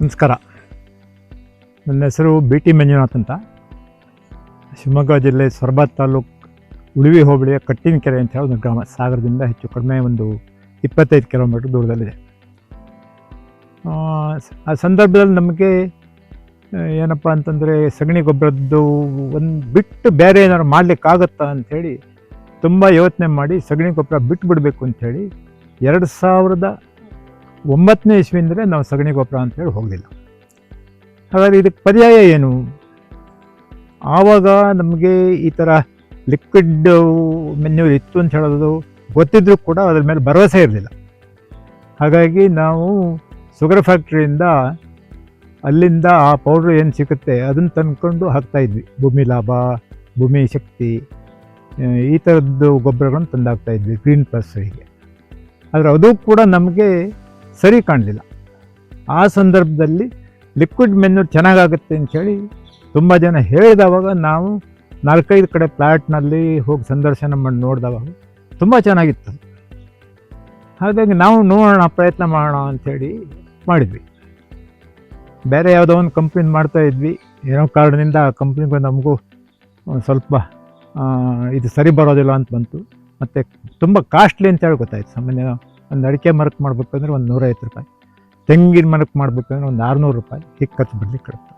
ನಮಸ್ಕಾರ. ನನ್ನ ಹೆಸರು ಬಿ ಟಿ ಮಂಜುನಾಥ್ ಅಂತ. ಶಿವಮೊಗ್ಗ ಜಿಲ್ಲೆ ಸೊರಬ ತಾಲೂಕು ಉಳಿವಿ ಹೋಬಳಿಯ ಕಟ್ಟಿನಕೆರೆ ಅಂತ ಹೇಳಿ ಒಂದು ಗ್ರಾಮ. ಸಾಗರದಿಂದ ಹೆಚ್ಚು ಕಡಿಮೆ ಒಂದು ಇಪ್ಪತ್ತೈದು ಕಿಲೋಮೀಟ್ರ್ ದೂರದಲ್ಲಿದೆ ಆ, ಸಂದರ್ಭದಲ್ಲಿ ನಮಗೆ ಏನಪ್ಪ ಅಂತಂದರೆ ಸಗಣಿ ಗೊಬ್ಬರದ್ದು ಒಂದು ಬಿಟ್ಟು ಬೇರೆ ಏನಾದ್ರು ಮಾಡಲಿಕ್ಕಾಗತ್ತಾ ಅಂಥೇಳಿ ತುಂಬ ಯೋಚನೆ ಮಾಡಿ ಸಗಣಿ ಗೊಬ್ಬರ ಬಿಟ್ಟು ಬಿಡಬೇಕು ಅಂಥೇಳಿ ಎರಡು ಸಾವಿರದ ಒಂಬತ್ತನೇ ಇಸ್ವಿಂದರೆ ನಾವು ಸಗಣಿ ಗೊಬ್ಬರ ಅಂತೇಳಿ ಹೋಗಲಿಲ್ಲ. ಹಾಗಾದರೆ ಇದಕ್ಕೆ ಪರ್ಯಾಯ ಏನು? ಆವಾಗ ನಮಗೆ ಈ ಥರ ಲಿಕ್ವಿಡ್ ಮೆನ್ಯೂರ್ ಇತ್ತು ಅಂತ ಹೇಳೋದು ಗೊತ್ತಿದ್ರೂ ಕೂಡ ಅದ್ರ ಮೇಲೆ ಭರವಸೆ ಇರಲಿಲ್ಲ. ಹಾಗಾಗಿ ನಾವು ಶುಗರ್ ಫ್ಯಾಕ್ಟ್ರಿಯಿಂದ ಅಲ್ಲಿಂದ ಆ ಪೌಡ್ರ್ ಏನು ಸಿಗುತ್ತೆ ಅದನ್ನು ತಂದ್ಕೊಂಡು ಹಾಕ್ತಾಯಿದ್ವಿ ಭೂಮಿ ಲಾಭ, ಭೂಮಿ ಶಕ್ತಿ ಈ ಥರದ್ದು ಗೊಬ್ಬರಗಳನ್ನು ತಂದಾಗ್ತಾಯಿದ್ವಿ ಗ್ರೀನ್ ಪ್ಲಸ್ ಹೀಗೆ ಆದರೆ ಅದು ಕೂಡ ನಮಗೆ ಸರಿ ಕಾಣಲಿಲ್ಲ. ಆ ಸಂದರ್ಭದಲ್ಲಿ ಲಿಕ್ವಿಡ್ ಮೆನ್ಯೂರ್ ಚೆನ್ನಾಗಾಗುತ್ತೆ ಅಂಥೇಳಿ ತುಂಬ ಜನ ಹೇಳಿದವಾಗ ನಾವು ನಾಲ್ಕೈದು ಕಡೆ ಫ್ಲ್ಯಾಟ್ನಲ್ಲಿ ಹೋಗಿ ಸಂದರ್ಶನ ಮಾಡಿ ನೋಡಿದವಾಗ ತುಂಬ ಚೆನ್ನಾಗಿತ್ತು. ಹಾಗಾಗಿ ನಾವು ನೋಡೋಣ, ಪ್ರಯತ್ನ ಮಾಡೋಣ ಅಂಥೇಳಿ ಮಾಡಿದ್ವಿ. ಬೇರೆ ಯಾವುದೋ ಒಂದು ಕಂಪ್ನಿ ಮಾಡ್ತಾ ಇದ್ವಿ. ಏನೋ ಕಾರಣದಿಂದ ಆ ಕಂಪ್ನಿಗೂ ನಮಗೂ ಸ್ವಲ್ಪ ಇದು ಸರಿ ಬರೋದಿಲ್ಲ ಅಂತ ಬಂತು. ಮತ್ತು ತುಂಬ ಕಾಸ್ಟ್ಲಿ ಅಂತೇಳಿ ಗೊತ್ತಾಯ್ತು. ಸಾಮಾನ್ಯ ಒಂದು ಅಡಿಕೆ ಮರಕ್ಕೆ ಮಾಡ್ಬೇಕಂದ್ರೆ ಒಂದು ನೂರೈವತ್ತು ರೂಪಾಯಿ. ತೆಂಗಿನ ಮರಕ್ಕೆ ಮಾಡ್ಬೇಕಂದ್ರೆ ಒಂದು ಆರುನೂರು ರೂಪಾಯಿ. ಹಿಕ್ಕತ್ತು ಕಡುತ್ತೆ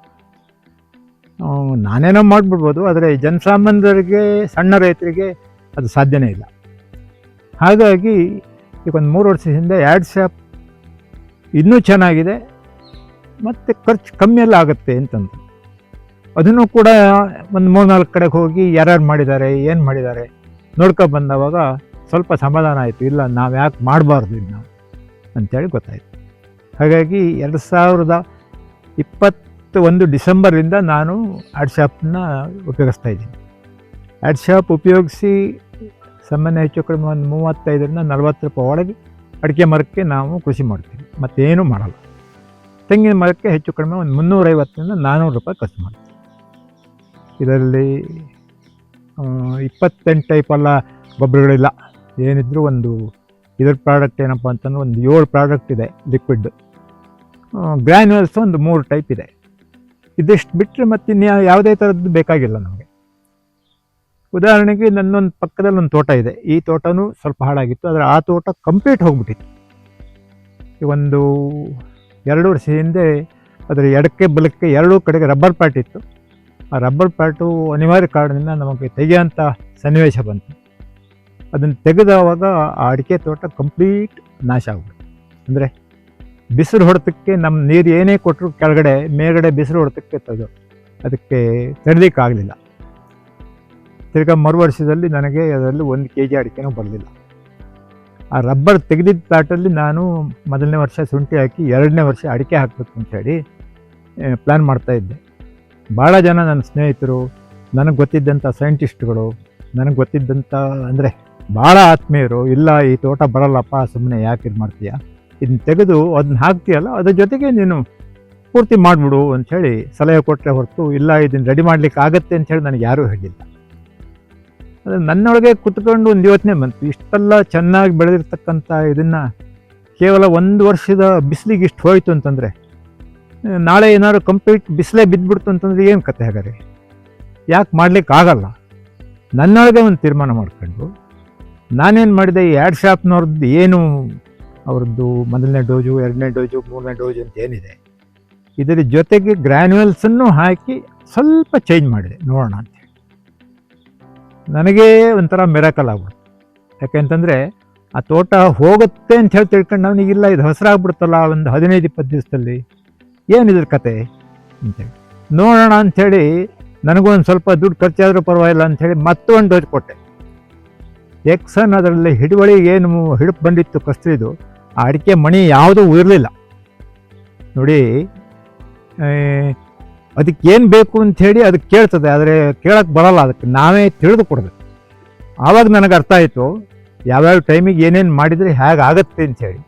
ನಾನೇನೋ ಮಾಡಿಬಿಡ್ಬೋದು, ಆದರೆ ಜನಸಾಮಾನ್ಯರಿಗೆ, ಸಣ್ಣ ರೈತರಿಗೆ ಅದು ಸಾಧ್ಯನೇ ಇಲ್ಲ. ಹಾಗಾಗಿ ಈಗ ಒಂದು ಮೂರು ವರ್ಷ ಹಿಂದೆ ಆ್ಯಡ್ ಶಾಪ್ ಇನ್ನೂ ಚೆನ್ನಾಗಿದೆ, ಮತ್ತು ಖರ್ಚು ಕಮ್ಮಿ ಎಲ್ಲ ಆಗುತ್ತೆ ಅಂತಂದು ಅದನ್ನು ಕೂಡ ಒಂದು ಮೂರು ನಾಲ್ಕು ಕಡೆಗೆ ಹೋಗಿ ಯಾರ್ಯಾರು ಮಾಡಿದ್ದಾರೆ, ಏನು ಮಾಡಿದ್ದಾರೆ ನೋಡ್ಕೊ ಬಂದವಾಗ ಸ್ವಲ್ಪ ಸಮಾಧಾನ ಆಯಿತು. ಇಲ್ಲ, ನಾವು ಯಾಕೆ ಮಾಡಬಾರ್ದು ಇನ್ನು ಅಂತೇಳಿ ಗೊತ್ತಾಯಿತು. ಹಾಗಾಗಿ ಎರಡು ಸಾವಿರದ ಇಪ್ಪತ್ತ ಒಂದು ಡಿಸೆಂಬರಿಂದ ನಾನು ಆ್ಯಡ್ ಶಾಪನ್ನ ಉಪಯೋಗಿಸ್ತಾ ಇದ್ದೀನಿ. ಆ್ಯಡ್ ಶಾಪ್ ಉಪಯೋಗಿಸಿ ಸಾಮಾನ್ಯ ಹೆಚ್ಚು ಕಡಿಮೆ ಒಂದು ಮೂವತ್ತೈದರಿಂದ ನಲವತ್ತು ರೂಪಾಯಿ ಒಳಗೆ ಅಡಿಕೆ ಮರಕ್ಕೆ ನಾವು ಕೃಷಿ ಮಾಡ್ತೀವಿ. ಮತ್ತೇನೂ ಮಾಡಲ್ಲ. ತೆಂಗಿನ ಮರಕ್ಕೆ ಹೆಚ್ಚು ಕಡಿಮೆ ಒಂದು ಮುನ್ನೂರೈವತ್ತರಿಂದ ನಾನ್ನೂರು ರೂಪಾಯಿ ಖರ್ಚು ಮಾಡ್ತೀವಿ. ಇದರಲ್ಲಿ ಇಪ್ಪತ್ತೆಂಟು ಟೈಪಲ್ಲ ಗೊಬ್ಬರಗಳಿಲ್ಲ. ಏನಿದ್ರು ಒಂದು ಇದ್ರ ಪ್ರಾಡಕ್ಟ್ ಏನಪ್ಪ ಅಂತಂದ್ರೆ ಒಂದು ಏಳು ಪ್ರಾಡಕ್ಟ್ ಇದೆ ಲಿಕ್ವಿಡ್ ಗ್ರ್ಯಾನ್ಯೂಲ್ಸ್ ಒಂದು ಮೂರು ಟೈಪ್ ಇದೆ. ಇದಿಷ್ಟು ಬಿಟ್ಟರೆ ಮತ್ತೆ ಇನ್ನು ಯಾವುದೇ ಥರದ್ದು ಬೇಕಾಗಿಲ್ಲ ನಮಗೆ. ಉದಾಹರಣೆಗೆ ನನ್ನೊಂದು ಪಕ್ಕದಲ್ಲಿ ಒಂದು ತೋಟ ಇದೆ. ಈ ತೋಟನೂ ಸ್ವಲ್ಪ ಹಾಳಾಗಿತ್ತು, ಆದರೆ ಆ ತೋಟ ಕಂಪ್ಲೀಟ್ ಹೋಗ್ಬಿಟ್ಟಿತ್ತು. ಈ ಒಂದು ಎರಡು ವರ್ಷ ಹಿಂದೆ ಅದರ ಎಡಕ್ಕೆ ಬಲಕ್ಕೆ ಎರಡೂ ಕಡೆಗೆ ರಬ್ಬರ್ ಪ್ಯಾಟ್ ಇತ್ತು. ಆ ರಬ್ಬರ್ ಪ್ಯಾಟು ಅನಿವಾರ್ಯ ಕಾರಣದಿಂದ ನಮಗೆ ತೆಗೆಯೋಂಥ ಸನ್ನಿವೇಶ ಬಂತು. ಅದನ್ನು ತೆಗೆದವಾಗ ಆ ಅಡಿಕೆ ತೋಟ ಕಂಪ್ಲೀಟ್ ನಾಶ ಆಗ್ಬಿಡುತ್ತೆ. ಅಂದರೆ ಬಿಸಿಲು ಹೊಡೆತಕ್ಕೆ ನಮ್ಮ ನೀರು ಏನೇ ಕೊಟ್ಟರು ಕೆಳಗಡೆ, ಮೇಲ್ಗಡೆ ಬಿಸಿಲು ಹೊಡೆತಕ್ಕೆ ತದು ಅದಕ್ಕೆ ತಡಲಿಕ್ಕಾಗಲಿಲ್ಲ ತಿರ್ಗಾ ಮರು ವರ್ಷದಲ್ಲಿ ನನಗೆ ಅದರಲ್ಲಿ ಒಂದು ಕೆ ಜಿ ಅಡಿಕೆನೂ ಬರಲಿಲ್ಲ. ಆ ರಬ್ಬರ್ ತೆಗೆದಿದ್ದ ತಾಟಲ್ಲಿ ನಾನು ಮೊದಲನೇ ವರ್ಷ ಶುಂಠಿ ಹಾಕಿ ಎರಡನೇ ವರ್ಷ ಅಡಿಕೆ ಹಾಕಬೇಕು ಅಂತೇಳಿ ಪ್ಲ್ಯಾನ್ ಮಾಡ್ತಾಯಿದ್ದೆ ಭಾಳ ಜನ ನನ್ನ ಸ್ನೇಹಿತರು, ನನಗೆ ಗೊತ್ತಿದ್ದಂಥ ಸೈಂಟಿಸ್ಟ್ಗಳು ನನಗೆ ಗೊತ್ತಿದ್ದಂಥ ಅಂದರೆ ಭಾಳ ಆತ್ಮೀಯರು, ಇಲ್ಲ ಈ ತೋಟ ಬರಲ್ಲಪ್ಪ ಸುಮ್ಮನೆ ಯಾಕೆ ಇದು ಮಾಡ್ತೀಯ? ಇದನ್ನ ತೆಗೆದು ಅದನ್ನ ಹಾಕ್ತೀಯಲ್ಲ, ಅದ್ರ ಜೊತೆಗೆ ನೀನು ಪೂರ್ತಿ ಮಾಡಿಬಿಡು ಅಂಥೇಳಿ ಸಲಹೆ ಕೊಟ್ಟರೆ ಹೊರತು, ಇಲ್ಲ ಇದನ್ನು ರೆಡಿ ಮಾಡ್ಲಿಕ್ಕೆ ಆಗತ್ತೆ ಅಂಥೇಳಿ ನನಗೆ ಯಾರೂ ಹೇಳಿಲ್ಲ. ಅದು ನನ್ನೊಳಗೆ ಕುತ್ಕೊಂಡು ಒಂದು ಯೋಚನೆ ಬಂತು, ಇಷ್ಟೆಲ್ಲ ಚೆನ್ನಾಗಿ ಬೆಳೆದಿರ್ತಕ್ಕಂಥ ಇದನ್ನು ಕೇವಲ ಒಂದು ವರ್ಷದ ಬಿಸಿಲಿಗೆ ಇಷ್ಟು ಹೋಯಿತು ಅಂತಂದರೆ, ನಾಳೆ ಏನಾದ್ರು ಕಂಪ್ಲೀಟ್ ಬಿಸಿಲೇ ಬಿದ್ದುಬಿಡ್ತು ಅಂತಂದ್ರೆ ಏನು ಕತೆ ಹಾಗಾದ್ರೆ? ಯಾಕೆ ಮಾಡ್ಲಿಕ್ಕೆ ಆಗಲ್ಲ? ನನ್ನೊಳಗೆ ಒಂದು ತೀರ್ಮಾನ ಮಾಡ್ಕೊಂಡು ನಾನೇನು ಮಾಡಿದೆ, ಈ ಆ್ಯಡ್ ಶಾಪ್ನವ್ರದ್ದು ಏನು ಅವ್ರದ್ದು ಮೊದಲನೇ ಡೋಜು, ಎರಡನೇ ಡೋಜು, ಮೂರನೇ ಡೋಜು ಅಂತ ಏನಿದೆ ಇದರ ಜೊತೆಗೆ ಗ್ರ್ಯಾನ್ಯುವಲ್ಸನ್ನು ಹಾಕಿ ಸ್ವಲ್ಪ ಚೇಂಜ್ ಮಾಡಿದೆ. ನೋಡೋಣ ಅಂತೇಳಿ ನನಗೆ ಒಂಥರ ಮಿರಾಕಲ್ ಆಗ್ಬಿಡ್ತು. ಯಾಕೆಂತಂದರೆ ಆ ತೋಟ ಹೋಗುತ್ತೆ ಅಂತ ಹೇಳಿ ತಿಳ್ಕೊಂಡು ಅವನಿಗಿಲ್ಲ ಇದು ಹಸಿರಾಗ್ಬಿಡ್ತಲ್ಲ, ಒಂದು ಹದಿನೈದು, ಇಪ್ಪತ್ತು ದಿವಸದಲ್ಲಿ ಏನಿದ್ರ ಕತೆ? ಅಂತೇಳಿ ನೋಡೋಣ ಅಂಥೇಳಿ ನನಗೂ ಒಂದು ಸ್ವಲ್ಪ ದುಡ್ಡು ಖರ್ಚಾದರೂ ಪರವಾಗಿಲ್ಲ ಅಂಥೇಳಿ ಮತ್ತೊಂದು ಡೋಜ್ ಕೊಟ್ಟೆ. ಎಕ್ಸನ್ ಅದರಲ್ಲಿ ಹಿಡುವಳಿ ಏನು ಹಿಡುಪು ಬಂದಿತ್ತು ಕಸ್ತ್ರಿದು ಆ ಅಡಿಕೆ ಮಣಿ ಯಾವುದೂ ಇರಲಿಲ್ಲ ನೋಡಿ ಅದಕ್ಕೆ ಏನು ಬೇಕು ಅಂಥೇಳಿ ಅದಕ್ಕೆ ಕೇಳ್ತದೆ, ಆದರೆ ಕೇಳೋಕ್ಕೆ ಬರಲ್ಲ ಅದಕ್ಕೆ, ನಾವೇ ತಿಳಿದು ಕೊಡಬೇಕು. ಆವಾಗ ನನಗೆ ಅರ್ಥ ಆಯಿತು, ಯಾವ್ಯಾವ ಟೈಮಿಗೆ ಏನೇನು ಮಾಡಿದರೆ ಹೇಗೆ ಆಗತ್ತೆ ಅಂಥೇಳಿ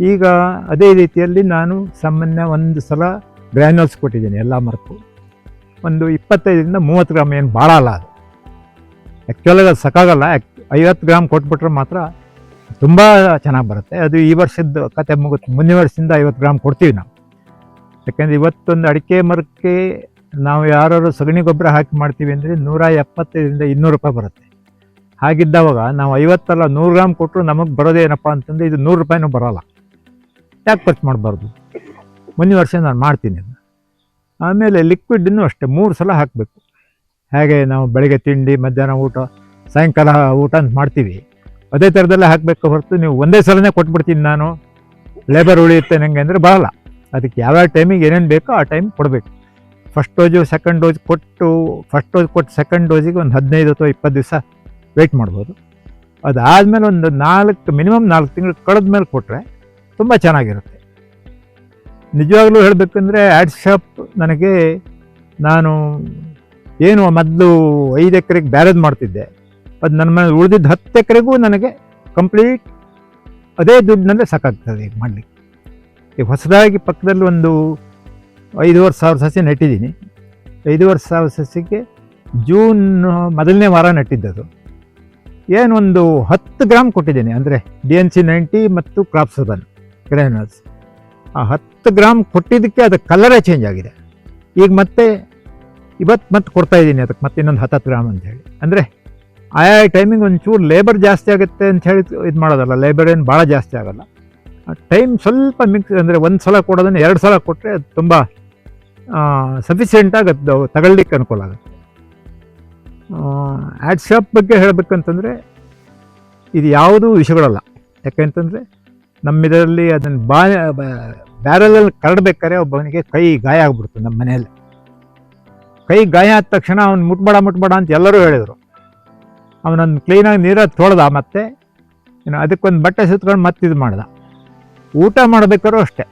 ಈಗ ಅದೇ ರೀತಿಯಲ್ಲಿ ನಾನು ಸಾಮಾನ್ಯ ಒಂದು ಸಲ ಗ್ರ್ಯಾನ್ಯೂಲ್ಸ್ ಕೊಟ್ಟಿದ್ದೀನಿ, ಎಲ್ಲ ಮರಕ್ಕೂ. ಒಂದು ಇಪ್ಪತ್ತೈದರಿಂದ ಮೂವತ್ತು ಗ್ರಾಮ್ ಏನು ಭಾಳ ಅಲ್ಲ ಅದು ಆ್ಯಕ್ಚುಲಾಗಿ ಅದು ಸಾಕಾಗಲ್ಲ ಐವತ್ತು ಗ್ರಾಮ್ ಕೊಟ್ಬಿಟ್ರೆ ಮಾತ್ರ ತುಂಬ ಚೆನ್ನಾಗಿ ಬರುತ್ತೆ. ಅದು ಈ ವರ್ಷದ ಕತೆ ಮುಗುತ್ತೆ ಮುಂದಿನ ವರ್ಷದಿಂದ ಐವತ್ತು ಗ್ರಾಮ್ ಕೊಡ್ತೀವಿ ನಾವು. ಯಾಕೆಂದರೆ ಇವತ್ತೊಂದು ಅಡಿಕೆ ಮರಕ್ಕೆ ನಾವು ಯಾರು ಸಗಣಿ ಗೊಬ್ಬರ ಹಾಕಿ ಮಾಡ್ತೀವಿ ಅಂದರೆ ನೂರ ಎಪ್ಪತ್ತೈದರಿಂದ ಇನ್ನೂರು ರೂಪಾಯಿ ಬರುತ್ತೆ. ಹಾಗಿದ್ದಾವಾಗ ನಾವು ಐವತ್ತಲ್ಲ ನೂರು ಗ್ರಾಮ್ ಕೊಟ್ಟರು ನಮಗೆ ಬರೋದೇನಪ್ಪ ಅಂತಂದರೆ ಇದು ನೂರು ರೂಪಾಯಿನೂ ಬರೋಲ್ಲ. ಯಾಕೆ ಖರ್ಚು ಮಾಡಬಾರ್ದು? ಮುಂದಿನ ವರ್ಷ ನಾನು ಮಾಡ್ತೀನಿ ಆಮೇಲೆ ಲಿಕ್ವಿಡ್ನು ಅಷ್ಟೇ, ಮೂರು ಸಲ ಹಾಕಬೇಕು. ಹೇಗೆ ನಾವು ಬೆಳಗ್ಗೆ ತಿಂಡಿ, ಮಧ್ಯಾಹ್ನ ಊಟ ಸಾಯಂಕಾಲ ಊಟ ಅಂತ ಮಾಡ್ತೀವಿ. ಅದೇ ಥರದಲ್ಲೇ ಹಾಕಬೇಕು ಹೊರತು ನೀವು ಒಂದೇ ಸಲನೇ ಕೊಟ್ಬಿಡ್ತೀನಿ ನಾನು. ಲೇಬರ್ ಉಳಿಯುತ್ತೆ ನನಗೆ ಅಂದರೆ ಬರಲ್ಲ. ಅದಕ್ಕೆ ಯಾವ್ಯಾವ ಟೈಮಿಗೆ ಏನೇನು ಬೇಕೋ ಆ ಟೈಮ್ ಕೊಡಬೇಕು. ಫಸ್ಟ್ ಡೋಸು ಸೆಕೆಂಡ್ ಡೋಸ್ ಕೊಟ್ಟು ಫಸ್ಟ್ ಡೋಸ್ ಕೊಟ್ಟು ಸೆಕೆಂಡ್ ಡೋಸಿಗೆ ಒಂದು ಹದಿನೈದು ಅಥವಾ ಇಪ್ಪತ್ತು ದಿವಸ ವೆಯ್ಟ್ ಮಾಡ್ಬೋದು. ಅದಾದಮೇಲೆ ಒಂದು ನಾಲ್ಕು ಮಿನಿಮಮ್ ನಾಲ್ಕು ತಿಂಗಳು ಕಳೆದ ಮೇಲೆ ಕೊಟ್ಟರೆ ತುಂಬ ಚೆನ್ನಾಗಿರುತ್ತೆ. ನಿಜವಾಗ್ಲೂ ಹೇಳಬೇಕಂದ್ರೆ ಆ್ಯಡ್ ಶಾಪ್ ನನಗೆ ನಾನು ಏನು ಮೊದಲು ಐದು ಎಕರೆಗೆ ಬ್ಯಾರೇಜ್ ಮಾಡ್ತಿದ್ದೆ. ಅದು ನನ್ನ ಮನೆ ಉಳಿದಿದ್ದ ಹತ್ತು ಎಕರೆಗೂ ನನಗೆ ಕಂಪ್ಲೀಟ್ ಅದೇ ದುಡ್ಡಿನಲ್ಲೇ ಸಾಕಾಗ್ತದೆ ಈಗ ಮಾಡಲಿಕ್ಕೆ. ಈಗ ಹೊಸದಾಗಿ ಪಕ್ಕದಲ್ಲಿ ಒಂದು ಐದೂವರೆ ಸಾವಿರ ಸಸಿ ನೆಟ್ಟಿದ್ದೀನಿ. ಐದೂವರೆ ಸಾವಿರ ಸಸಿಗೆ ಜೂನ್ ಮೊದಲನೇ ವಾರ ನೆಟ್ಟಿದ್ದದು. ಏನೊಂದು ಹತ್ತು ಗ್ರಾಮ್ ಕೊಟ್ಟಿದ್ದೀನಿ, ಅಂದರೆ ಡಿ ಎನ್ ಸಿ ನೈಂಟಿ ಮತ್ತು ಕ್ರಾಪ್ ಬನ್ ಗ್ರೈನರ್ಸ್ ಆ ಹತ್ತು ಗ್ರಾಮ್ ಕೊಟ್ಟಿದ್ದಕ್ಕೆ ಅದು ಕಲರೇ ಚೇಂಜ್ ಆಗಿದೆ. ಈಗ ಮತ್ತೆ ಇವತ್ತು ಮತ್ತೆ ಕೊಡ್ತಾ ಇದ್ದೀನಿ, ಅದಕ್ಕೆ ಮತ್ತೆ ಇನ್ನೊಂದು ಹತ್ತು ಗ್ರಾಮ್ ಅಂತ ಹೇಳಿ ಅಂದರೆ ಆಯಾ ಟೈಮಿಂಗ್ ಒಂಚೂರು ಲೇಬರ್ ಜಾಸ್ತಿ ಆಗುತ್ತೆ ಅಂತ ಹೇಳಿ ಇದು ಮಾಡೋದಲ್ಲ ಲೇಬರ್ ಏನು ಭಾಳ ಜಾಸ್ತಿ ಆಗೋಲ್ಲ. ಟೈಮ್ ಸ್ವಲ್ಪ ಮಿಕ್ಸ್ ಅಂದರೆ ಒಂದು ಸಲ ಕೊಡೋದನ್ನು ಎರಡು ಸಲ ಕೊಟ್ಟರೆ ಅದು ತುಂಬ ಆಗುತ್ತೆ ಅದು ತಗೊಳ್ಳಿಕ್ಕೆ ಅನುಕೂಲ ಆಗುತ್ತೆ. ಆ್ಯಡ್ ಶಾಪ್ ಬಗ್ಗೆ ಹೇಳಬೇಕಂತಂದರೆ ಇದು ಯಾವುದೂ ವಿಷಯಗಳಲ್ಲ. ಯಾಕೆಂತಂದರೆ ನಮ್ಮ ಇದರಲ್ಲಿ ಅದನ್ನು ಬಾ ಬ್ಯಾರಲಲ್ಲಿ ಕರಡ್ಬೇಕಾದ್ರೆ ಒಬ್ಬನಿಗೆ ಕೈ ಗಾಯ ಆಗ್ಬಿಡ್ತು ನಮ್ಮ ಮನೆಯಲ್ಲಿ ಕೈ ಗಾಯ ಆದ ತಕ್ಷಣ ಅವ್ನು ಮುಟ್ಬೇಡ ಮುಟ್ಬೇಡ ಅಂತ ಎಲ್ಲರೂ ಹೇಳಿದರು. ಅವನನ್ನು ಕ್ಲೀನಾಗಿ ನೀರಲ್ಲಿ ತೊಳೆದ ಮತ್ತೆ ಇನ್ನು ಅದಕ್ಕೊಂದು ಬಟ್ಟೆ ಸುತ್ಕೊಂಡು ಮತ್ತೆ ಇದು ಮಾಡ್ದ. ಊಟ ಮಾಡಬೇಕಾದ್ರೂ ಅಷ್ಟೇ.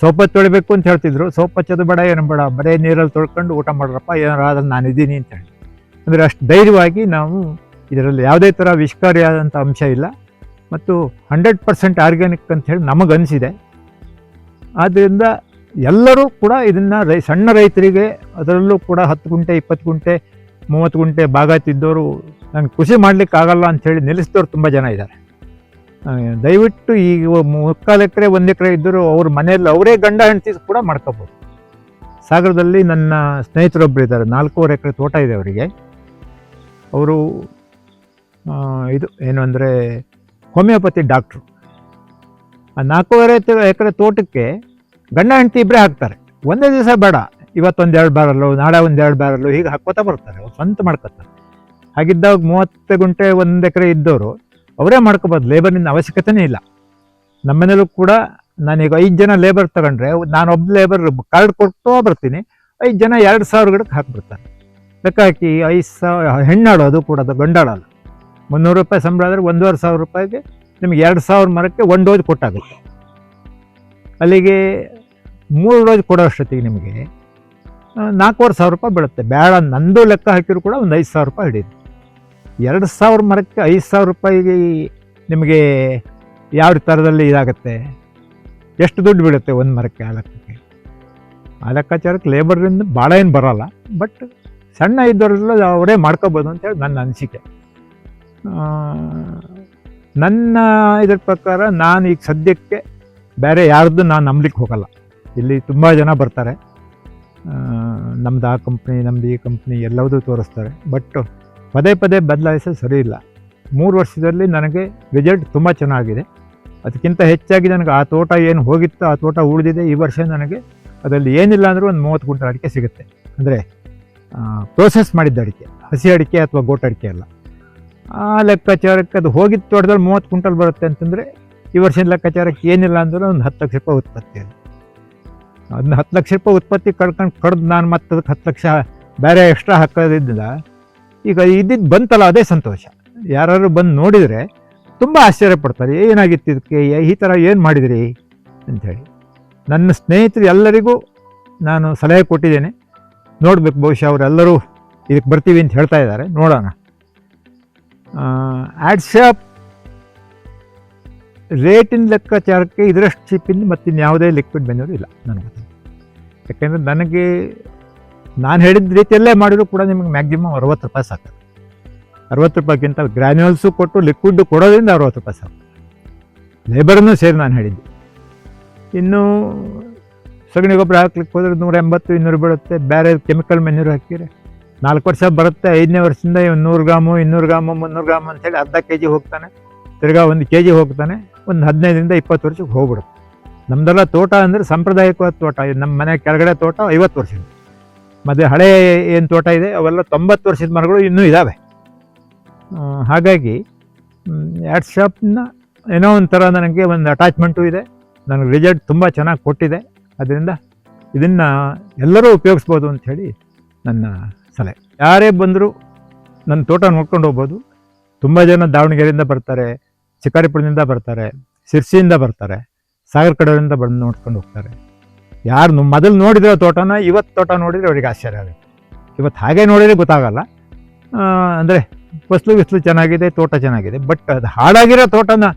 ಸೋಪ ತೊಳಿಬೇಕು ಅಂತ ಹೇಳ್ತಿದ್ರು. ಸೋಪ್ ಹಚ್ಚೋದು ಬೇಡ, ಏನು ಬೇಡ, ಬರೇ ನೀರಲ್ಲಿ ತೊಳ್ಕೊಂಡು ಊಟ ಮಾಡ್ರಪ್ಪ, ಏನಾರು ಆದ್ರೆ ನಾನು ಇದ್ದೀನಿ ಅಂತ ಹೇಳಿ. ಅಂದರೆ ಅಷ್ಟು ಧೈರ್ಯವಾಗಿ ನಾವು ಇದರಲ್ಲಿ ಯಾವುದೇ ಥರ ವಿಷಕಾರಿಯಾದಂಥ ಅಂಶ ಇಲ್ಲ. ಮತ್ತು ಹಂಡ್ರೆಡ್ ಪರ್ಸೆಂಟ್ ಆರ್ಗ್ಯಾನಿಕ್ ಅಂತ ಹೇಳಿ ನಮಗನಿಸಿದೆ ಆದ್ದರಿಂದ ಎಲ್ಲರೂ ಕೂಡ ಇದನ್ನು ರೈ, ಸಣ್ಣ ರೈತರಿಗೆ ಅದರಲ್ಲೂ ಕೂಡ ಹತ್ತು ಗುಂಟೆ, ಇಪ್ಪತ್ತು ಗುಂಟೆ ಮೂವತ್ತು ಗುಂಟೆ ಭಾಗ ತಿದ್ದವರು ನನಗೆ ಕೃಷಿ ಮಾಡಲಿಕ್ಕೆ ಆಗಲ್ಲ ಅಂಥೇಳಿ ನಿಲ್ಲಿಸಿದವ್ರು ತುಂಬ ಜನ ಇದ್ದಾರೆ. ದಯವಿಟ್ಟು ಈಗ ಮುಕ್ಕಾಲು ಎಕರೆ, ಒಂದು ಎಕರೆ ಇದ್ದರೂ ಅವ್ರ ಮನೆಯಲ್ಲಿ ಅವರೇ ಗಂಡ ಹೆಂಡತಿ ಕೂಡ ಮಾಡ್ಕೋಬೋದು. ಸಾಗರದಲ್ಲಿ ನನ್ನ ಸ್ನೇಹಿತರೊಬ್ಬರು ಇದ್ದಾರೆ, ನಾಲ್ಕೂವರೆ ಎಕರೆ ತೋಟ ಇದೆ ಅವರಿಗೆ. ಅವರು ಇದು ಏನು ಅಂದರೆ ಹೋಮಿಯೋಪತಿ ಡಾಕ್ಟ್ರು. ಆ ನಾಲ್ಕೂವರೆ ಎಕರೆ ತೋಟಕ್ಕೆ ಗಂಡ ಹೆಂಡತಿ ಇಬ್ಬರೇ ಹಾಕ್ತಾರೆ ಒಂದೇ ದಿವಸ ಬೇಡ. ಇವತ್ತೊಂದು ಎರಡು ಬ್ಯಾರಲ್ಲು ನಾಳೆ ಒಂದು ಎರಡು ಬ್ಯಾರಲ್ಲು ಹೀಗೆ ಹಾಕ್ಕೋತಾ ಬರ್ತಾರೆ ಅವ್ರು ಸ್ವಂತ ಮಾಡ್ಕೊತಾರೆ. ಹಾಗಿದ್ದಾಗ ಮೂವತ್ತು ಗುಂಟೆ ಒಂದು ಎಕರೆ ಇದ್ದವರು, ಅವರೇ ಮಾಡ್ಕೋಬೋದು ಲೇಬರ್ನಿಂದ ಅವಶ್ಯಕತೆನೇ ಇಲ್ಲ. ನಮ್ಮನೇಲೂ ಕೂಡ ನಾನೀಗ ಐದು ಜನ ಲೇಬರ್ ತಗೊಂಡ್ರೆ ನಾನೊಬ್ಬ ಲೇಬರ್ ಕಾರ್ಡ್ ಕೊಟ್ಟು ಬರ್ತೀನಿ, ಐದು ಜನ ಎರಡು ಸಾವಿರ ಗಿಡಕ್ಕೆ ಹಾಕ್ಬಿಡ್ತಾರೆ. ಲೆಕ್ಕ ಹಾಕಿ ಐದು ಸಾವಿರ ಹೆಣ್ಣಾಡೋದು ಕೂಡ, ಅದು ಗಂಡಾಡಲ್ಲ ಮುನ್ನೂರು ರೂಪಾಯಿ ಸಂಬಳ ಆದರೆ ಒಂದೂವರೆ ಸಾವಿರ ರೂಪಾಯಿಗೆ ನಿಮಗೆ ಎರಡು ಸಾವಿರ ಮರಕ್ಕೆ ಒಂದು ಡೋಸ್ ಕೊಟ್ಟಾಗುತ್ತೆ. ಅಲ್ಲಿಗೆ ಮೂರು ಡೋಸ್ ಕೊಡೋ ಅಷ್ಟೊತ್ತಿಗೆ ನಿಮಗೆ ನಾಲ್ಕೂವರೆ ಸಾವಿರ ರೂಪಾಯಿ ಬೀಳುತ್ತೆ. ಬೇಡ, ನಂದು ಲೆಕ್ಕ ಹಾಕಿದ್ರು ಕೂಡ ಒಂದು ಐದು ಸಾವಿರ ರೂಪಾಯಿ ಹಿಡಿಯುತ್ತೆ. ಎರಡು ಸಾವಿರ ಮರಕ್ಕೆ ಐದು ಸಾವಿರ ರೂಪಾಯಿಗೆ ನಿಮಗೆ ಯಾವ ಥರದಲ್ಲಿ ಇದಾಗುತ್ತೆ? ಎಷ್ಟು ದುಡ್ಡು ಬೀಳುತ್ತೆ ಒಂದು ಮರಕ್ಕೆ ಆ ಲೆಕ್ಕಕ್ಕೆ? ಆ ಲೆಕ್ಕಾಚಾರಕ್ಕೆ ಲೇಬರಿಂದ ಭಾಳ ಏನು ಬರೋಲ್ಲ. ಬಟ್ ಸಣ್ಣ ಇದ್ದವರೆಲ್ಲ ಅವರೇ ಮಾಡ್ಕೋಬೋದು ಅಂತೇಳಿ ನನ್ನ ಅನಿಸಿಕೆ. ನನ್ನ ಇದ್ರ ಪ್ರಕಾರ ನಾನು ಈಗ ಸದ್ಯಕ್ಕೆ ಬೇರೆ ಯಾರ್ದು ನಾನು ನಂಬಲಿಕ್ಕೆ ಹೋಗಲ್ಲ. ಇಲ್ಲಿ ತುಂಬ ಜನ ಬರ್ತಾರೆ. ನಮ್ದು ಆ ಕಂಪ್ನಿ ನಮ್ದು ಈ ಕಂಪ್ನಿ ಎಲ್ಲವೂ ತೋರಿಸ್ತಾರೆ. ಬಟ್ ಪದೇ ಪದೇ ಬದಲಾಯಿಸೋದು ಸರಿ ಇಲ್ಲ. ಮೂರು ವರ್ಷದಲ್ಲಿ ನನಗೆ ರಿಸಲ್ಟ್ ತುಂಬ ಚೆನ್ನಾಗಿದೆ. ಅದಕ್ಕಿಂತ ಹೆಚ್ಚಾಗಿ ನನಗೆ ಆ ತೋಟ ಏನು ಹೋಗಿತ್ತು, ಆ ತೋಟ ಉಳಿದಿದೆ, ಈ ವರ್ಷ ನನಗೆ ಅದರಲ್ಲಿ ಏನಿಲ್ಲ ಅಂದರೂ ಒಂದು ಮೂವತ್ತು ಗುಂಟೆ ಅಡಿಕೆ ಸಿಗುತ್ತೆ. ಅಂದರೆ ಪ್ರೋಸೆಸ್ ಮಾಡಿದ್ದ ಅಡಿಕೆ. ಹಸಿ ಅಡಿಕೆ ಅಥವಾ ಗೋಟ ಅಡಿಕೆ ಅಲ್ಲ. ಆ ಲೆಕ್ಕಾಚಾರಕ್ಕೆ ಅದು ಹೋಗಿದ್ದ ತೋಟದಲ್ಲಿ ಮೂವತ್ತು ಕ್ವಿಂಟಲ್ ಬರುತ್ತೆ ಅಂತಂದರೆ, ಈ ವರ್ಷದ ಲೆಕ್ಕಾಚಾರಕ್ಕೆ ಏನಿಲ್ಲ ಅಂದರೂ ಒಂದು ಹತ್ತು ಲಕ್ಷ ರೂಪಾಯಿ ಉತ್ಪತ್ತಿ ಅದನ್ನ ಹತ್ತು ಲಕ್ಷ ರೂಪಾಯಿ ಉತ್ಪತ್ತಿ ಕಳ್ಕೊಂಡು ಕಡ್ದು ನಾನು ಮತ್ತೆ ಅದಕ್ಕೆ ಹತ್ತು ಲಕ್ಷ ಬೇರೆ ಎಕ್ಸ್ಟ್ರಾ ಹಾಕೋದಿದ್ದಿಲ್ಲ. ಈಗ ಇದ್ದಿದ್ದು ಬಂತಲ್ಲ ಅದೇ ಸಂತೋಷ. ಯಾರು ಬಂದು ನೋಡಿದರೆ ತುಂಬ ಆಶ್ಚರ್ಯ ಪಡ್ತಾರೆ. ಏನಾಗಿತ್ತು ಇದಕ್ಕೆ? ಈ ಥರ ಏನು ಮಾಡಿದಿರಿ? ಅಂಥೇಳಿ ನನ್ನ ಸ್ನೇಹಿತರು ಎಲ್ಲರಿಗೂ ನಾನು ಸಲಹೆ ಕೊಟ್ಟಿದ್ದೇನೆ. ನೋಡ್ಬೇಕು, ಬಹುಶಃ ಅವರೆಲ್ಲರೂ ಇದಕ್ಕೆ ಬರ್ತೀವಿ ಅಂತ ಹೇಳ್ತಾ ಇದ್ದಾರೆ. ನೋಡೋಣ. ಆ್ಯಡ್ ಶಾಪ್ ರೇಟಿನ ಲೆಕ್ಕಾಚಾರಕ್ಕೆ ಇದರಷ್ಟು ಚೀಪಿಂದ ಮತ್ತಿನ್ನು ಯಾವುದೇ ಲಿಕ್ವಿಡ್ ಬೆನ್ನೂರು ಇಲ್ಲ ನನಗೆ ಯಾಕೆಂದರೆ ನನಗೆ ನಾನು ಹೇಳಿದ ರೀತಿಯಲ್ಲೇ ಮಾಡಿದ್ರು ಕೂಡ ನಿಮಗೆ ಮ್ಯಾಕ್ಸಿಮಮ್ ಅರವತ್ತು ರೂಪಾಯಿ ಸಾಕು. ಅರವತ್ತು ರೂಪಾಯಿಗಿಂತ ಗ್ರ್ಯಾನ್ಯೂಲ್ಸು ಕೊಟ್ಟು ಲಿಕ್ವಿಡ್ ಕೊಡೋದ್ರಿಂದ ಅರವತ್ತು ರೂಪಾಯಿ ಸಾಕು. ಲೇಬರನ್ನು ಸೇರಿ ನಾನು ಹೇಳಿದ್ದು. ಇನ್ನು ಸಗಣಿ ಗೊಬ್ಬರ ಹಾಕ್ಲಿಕ್ಕೆ ಹೋದ್ರೆ ನೂರ ಎಂಬತ್ತು ಇನ್ನೂರು ಬೀಳುತ್ತೆ. ಬೇರೆ ಕೆಮಿಕಲ್ ಮೆನ್ಯೂರ್ ಹಾಕಿದರೆ ನಾಲ್ಕು ವರ್ಷ ಬರುತ್ತೆ. ಐದನೇ ವರ್ಷದಿಂದ ನೂರು ಗ್ರಾಮು, ಇನ್ನೂರು ಗ್ರಾಮು, ಮುನ್ನೂರು ಗ್ರಾಮು ಅಂತೇಳಿ ಅರ್ಧ ಕೆ ಜಿ ಹೋಗ್ತಾನೆ. ತಿರ್ಗಾ ಒಂದು ಕೆ ಜಿ ಹೋಗ್ತಾನೆ. ಒಂದು ಹದಿನೈದರಿಂದ ಇಪ್ಪತ್ತು ವರ್ಷಕ್ಕೆ ಹೋಗ್ಬಿಡುತ್ತೆ. ನಮ್ದೆಲ್ಲ ತೋಟ ಅಂದರೆ ಸಾಂಪ್ರದಾಯಿಕವಾದ ತೋಟ. ನಮ್ಮ ಮನೆ ಕೆಳಗಡೆ ತೋಟ ಐವತ್ತು ವರ್ಷದ ಮತ್ತು ಹಳೆ ಏನು ತೋಟ ಇದೆ, ಅವೆಲ್ಲ ತೊಂಬತ್ತು ವರ್ಷದ ಮರಗಳು ಇನ್ನೂ ಇದ್ದಾವೆ ಹಾಗಾಗಿ ಆ್ಯಡ್ ಶಾಪ್ನ ಏನೋ ಒಂಥರ ನನಗೆ ಒಂದು ಅಟ್ಯಾಚ್ಮೆಂಟು ಇದೆ. ನನಗೆ ರಿಸಲ್ಟ್ ತುಂಬ ಚೆನ್ನಾಗಿ ಕೊಟ್ಟಿದೆ. ಅದರಿಂದ ಇದನ್ನು ಎಲ್ಲರೂ ಉಪಯೋಗಿಸ್ಬೋದು ಅಂಥೇಳಿ ನನ್ನ ಸಲಹೆ. ಯಾರೇ ಬಂದರೂ ನನ್ನ ತೋಟ ನೋಡ್ಕೊಂಡು ಹೋಗ್ಬೋದು. ತುಂಬ ಜನ ದಾವಣಗೆರೆಯಿಂದ ಬರ್ತಾರೆ ಶಿಕಾರಿಪುರದಿಂದ ಬರ್ತಾರೆ ಸಿರ್ಸಿಯಿಂದ ಬರ್ತಾರೆ. ಸಾಗರ ಕಡೆಯಿಂದ ಬಂದು ನೋಡ್ಕೊಂಡು ಹೋಗ್ತಾರೆ. ಯಾರು ಮೊದಲು ನೋಡಿದ್ರೆ ತೋಟನ ಇವತ್ತು ತೋಟ ನೋಡಿದರೆ ಅವ್ರಿಗೆ ಆಶ್ಚರ್ಯ ಆಗುತ್ತೆ. ಇವತ್ತು ಹಾಗೆ ನೋಡಿದರೆ ಗೊತ್ತಾಗಲ್ಲ. ಅಂದರೆ ಫಸ್ಲು ಬಿಸ್ಲು ಚೆನ್ನಾಗಿದೆ, ತೋಟ ಚೆನ್ನಾಗಿದೆ. ಬಟ್ ಅದು ಹಾಳಾಗಿರೋ ತೋಟನ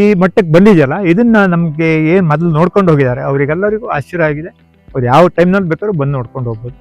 ಈ ಮಟ್ಟಕ್ಕೆ ಬಂದಿದೆಯಲ್ಲ, ಇದನ್ನು ನಮಗೆ ಏನು ಮೊದಲು ನೋಡ್ಕೊಂಡು ಹೋಗಿದ್ದಾರೆ, ಅವರಿಗೆಲ್ಲರಿಗೂ ಆಶ್ಚರ್ಯ ಆಗಿದೆ. ಅವ್ರು ಯಾವ ಟೈಮ್ನಲ್ಲಿ ಬೇಕಾದ್ರೂ ಬಂದು ನೋಡ್ಕೊಂಡು ಹೋಗ್ಬೋದು.